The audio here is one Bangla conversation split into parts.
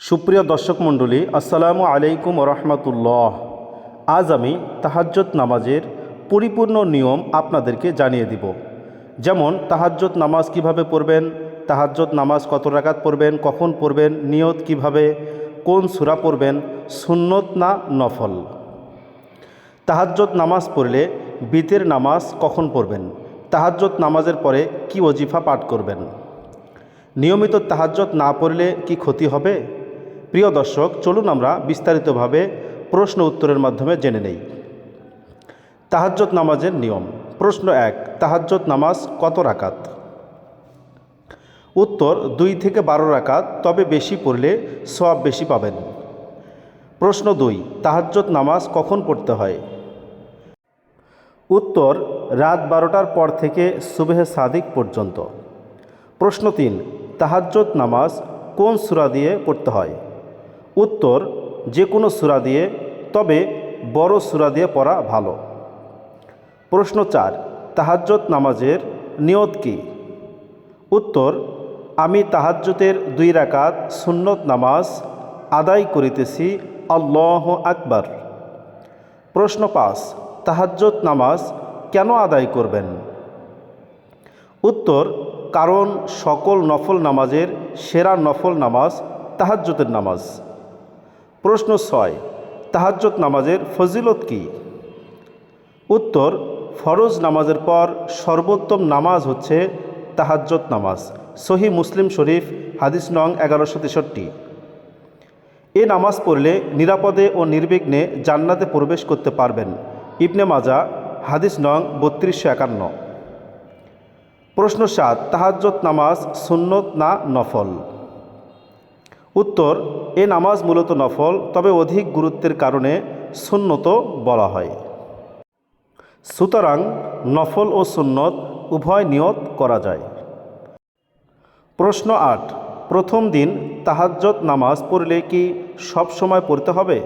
সুপ্রিয় দর্শক মণ্ডলী, আসসালামু আলাইকুম রহমতুল্লাহ। আজ আমি তাহাজ্জত নামাজের পরিপূর্ণ নিয়ম আপনাদেরকে জানিয়ে দিব। যেমন তাহাজ্জত নামাজ কীভাবে পড়বেন তাহাজ্জত নামাজ কত রাকাত পড়বেন, কখন পড়বেন, নিয়ত কীভাবে, কোন সূরা পড়বেন, সুন্নত না নফল? তাহাজ্জত নামাজ পড়লে বিতের নামাজ কখন পড়বেন তাহাজ্জত নামাজের পরে কি ওজিফা পাঠ করবেন? নিয়মিত তাহাজ্জত না পড়লে কি ক্ষতি হবে? প্রিয় দর্শক, চলুন আমরা বিস্তারিতভাবে প্রশ্ন উত্তরের মাধ্যমে জেনে নেই। তাহাজ্জত নামাজের নিয়ম। প্রশ্ন এক তাহাজ্জত নামাজ কত রাকাত? উত্তর, দুই থেকে বারো রাকাত, তবে বেশি পড়লে সব বেশি পাবেন। প্রশ্ন দুই তাহাজ্জত নামাজ কখন পড়তে হয়? উত্তর, রাত বারোটার পর থেকে সুবেহ সাদিক পর্যন্ত। প্রশ্ন তিন তাহাজ্জত নামাজ কোন সূরা দিয়ে পড়তে হয়? উত্তর যে কোনো সূরা দিয়ে, তবে বড় সূরা দিয়ে পড়া ভালো। প্রশ্ন চার তাহাজ্জত নামাজের নিয়ত কি? উত্তর, আমি তাহাজ্জতের দুই রাকাত সুন্নত নামাজ আদায় করিতেছি, আল্লাহ আকবার। প্রশ্ন পাঁচ তাহাজ্জত নামাজ কেন আদায় করবেন? উত্তর, কারণ সকল নফল নামাজের সেরা নফল নামাজ তাহাজ্জতের নামাজ। প্রশ্ন ছয় তাহাজ্জত নামাজের ফজিলত কি? উত্তর, ফরজ নামাজের পর সর্বোত্তম নামাজ হচ্ছে তাহাজ্জত নামাজ। সহি মুসলিম শরীফ, হাদিস নং এগারোশো তেষট্টি। এ নামাজ পড়লে নিরাপদে ও নির্বিঘ্নে জান্নাতে প্রবেশ করতে পারবেন। ইবনে মাজা, হাদিস নং বত্রিশশো একান্ন। প্রশ্ন সাত তাহাজ্জত নামাজ সুন্নত না নফল? উত্তর, এ নামাজ মূলত নফল, তবে অধিক গুরুত্বের কারণে সুন্নত বলা হয়। সুতরাং নফল ও সুন্নত উভয় নিয়ত করা যায়। প্রশ্ন আট, প্রথম দিন তাহাজ্জত নামাজ পড়লে কি সব সময় পড়তে হবে?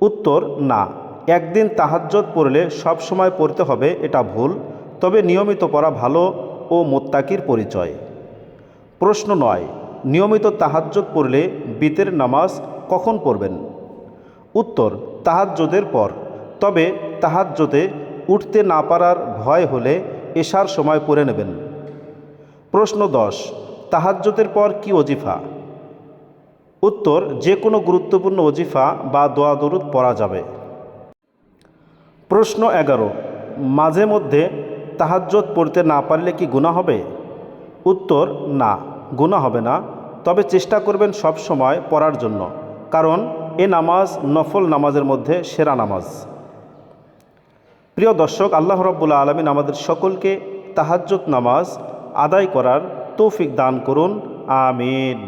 উত্তর, না। একদিন তাহাজ্জত পড়লে সব সময় পড়তে হবে, এটা ভুল, তবে নিয়মিত পড়া ভালো ও মোত্তাকির পরিচয়। প্রশ্ন নয় নিয়মিত তাহাজ্জত পড়লে বিতের নামাজ কখন পড়বেন? উত্তর, তাহাজ্জদের পর। তবে তাহাজ্জতে উঠতে না পারার ভয় হলে এশার সময় পড়ে নেবেন। প্রশ্ন দশ তাহাজ্জতের পর কি অজিফা উত্তর, যে কোনো গুরুত্বপূর্ণ অজিফা বা দোয়া দরুদ পড়া যাবে। প্রশ্ন এগারো, মাঝে মধ্যে তাহাজ্জত পড়তে না পারলে কি গুণা হবে? উত্তর, না। গুণা হবে না, তবে চেষ্টা করবেন সব সময় পড়ার জন্য, কারণ এ নামাজ নফল নামাজের মধ্যে সেরা নামাজ। প্রিয় দর্শক, আল্লাহ রব্বুল্লা আলমিন আমাদের সকলকে তাহাজ্জত নামাজ আদায় করার তৌফিক দান করুন, আমিন।